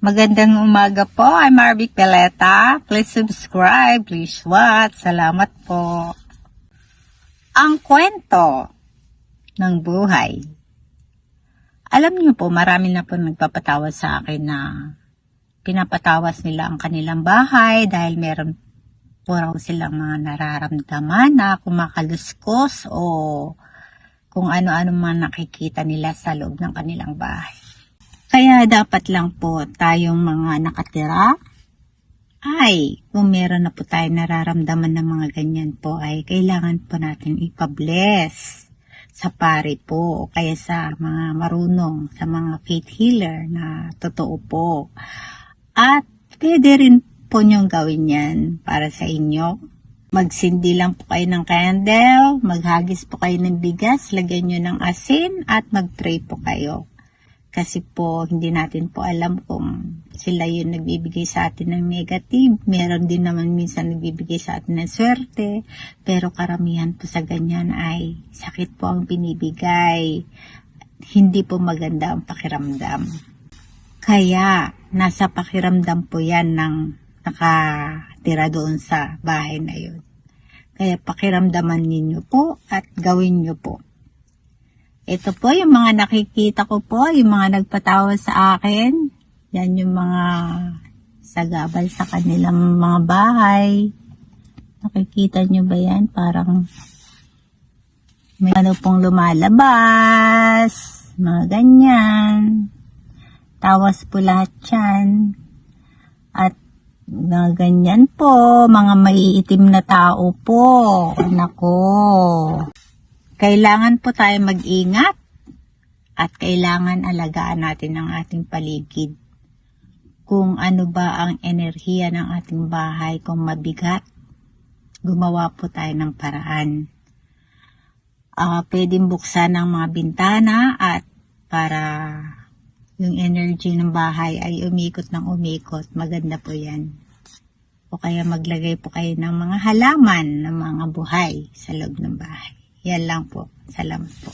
Magandang umaga po. I'm Marvic Peleta. Please subscribe. Please watch. Salamat po. Ang kwento ng buhay. Alam niyo po, marami na po nagpapatawa sa akin na pinapatawas nila ang kanilang bahay dahil meron po raw silang mga nararamdaman na kumakaluskos o kung ano-ano mga nakikita nila sa loob ng kanilang bahay. Kaya dapat lang po tayong mga nakatira ay kung meron na po tayo nararamdaman ng mga ganyan po ay kailangan po natin ipabless sa pari po o kaya sa mga marunong, sa mga faith healer na totoo po. At pwede rin po niyong gawin yan para sa inyo. Magsindi lang po kayo ng candle, maghagis po kayo ng bigas, lagyan nyo ng asin at mag-pray po kayo. Kasi po, hindi natin po alam kung sila yung nagbibigay sa atin ng negative. Meron din naman minsan nagbibigay sa atin ng swerte. Pero karamihan po sa ganyan ay sakit po ang binibigay. Hindi po maganda ang pakiramdam. Kaya, nasa pakiramdam po yan ng nakatira doon sa bahay na yun. Kaya pakiramdaman ninyo po at gawin nyo po. Ito po yung mga nakikita ko po, yung mga nagpatawa sa akin. Yan yung mga sagabal sa kanilang mga bahay. Nakikita nyo ba yan? Parang may ano pong lumalabas. Mga ganyan. Tawas po lahat yan. At mga ganyan po, mga maiitim na tao po. Nako. Kailangan po tayo mag-ingat at kailangan alagaan natin ang ating paligid. Kung ano ba ang enerhiya ng ating bahay, kung mabigat, gumawa po tayo ng paraan. Ah, pwedeng buksan ang mga bintana at para yung energy ng bahay ay umikot ng umikot. Maganda po yan. O kaya maglagay po kayo ng mga halaman ng mga buhay sa loob ng bahay. Yan lang po. Salamat po.